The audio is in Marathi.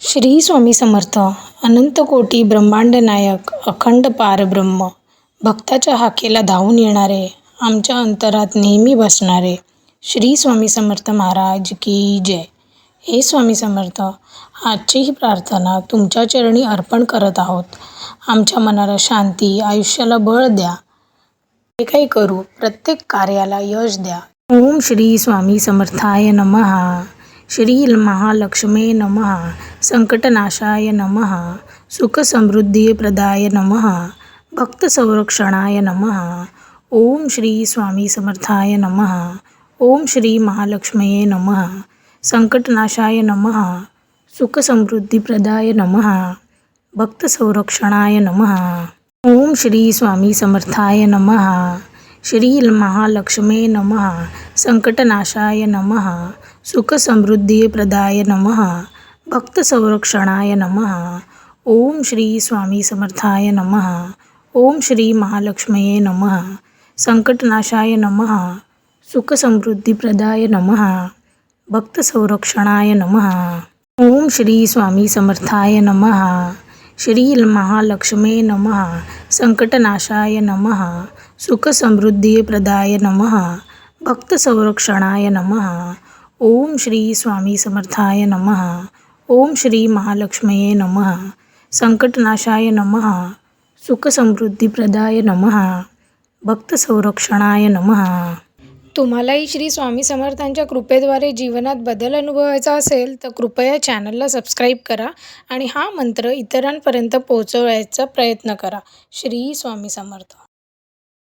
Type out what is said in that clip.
श्री स्वामी समर्थ अनंत कोटी ब्रह्मांड नायक अखंड पारब्रह्म भक्ताच्या हाकेला धावून येणारे आमच्या अंतरात नेहमी बसणारे श्री स्वामी समर्थ महाराज की जय. हे स्वामी समर्थ आजची ही प्रार्थना तुमच्या चरणी अर्पण करत आहोत. आमच्या मनाला शांती आयुष्याला बळ द्या. जे काही करू प्रत्येक कार्याला यश द्या. ओम श्री स्वामी समर्थाय नमः. श्री महालक्ष्मे नमः संकटनाशाय नमः सुखसमृद्धिप्रदाय नमः भक्तसंरक्षणाय नमः ओम श्री स्वामी समर्थाय नमः ओम श्री महालक्ष्मे नमः संकटनाशाय नमः सुखसमृद्धिप्रदाय नमः भक्तसंरक्षणाय नमः ओम श्री स्वामी समर्थाय नमः श्री महालक्ष्मे नमः संकटनाशाय नमः सुखसमृद्धिप्रदाय नमः। भक्तसंरक्षणाय नमः। ओम श्री स्वामी समर्थाय नमः। ओम श्री महालक्ष्मये नमः। संकटनाशाय नमः। सुखसमृद्धिप्रदाय नमः। भक्तसंरक्षणाय नमः। ओम श्री स्वामी समर्थाय नमः। श्री महालक्ष्मे नमः। संकटनाशाय नमः। सुखसमृद्धिप्रदाय नमः। भक्तसंरक्षणाय नमः। ओम श्री स्वामी समर्थाय नमः। ओम श्री महालक्ष्मये नमः। संकटनाशाय नमः। सुखसमृद्धीप्रदाय नमः। भक्तसंरक्षणाय नमः। तुम्हालाही श्री स्वामी समर्थांच्या कृपेद्वारे जीवनात बदल अनुभवायचा असेल तर कृपया चॅनलला सबस्क्राईब करा आणि हा मंत्र इतरांपर्यंत पोहोचवायचा प्रयत्न करा. श्री स्वामी समर्थ.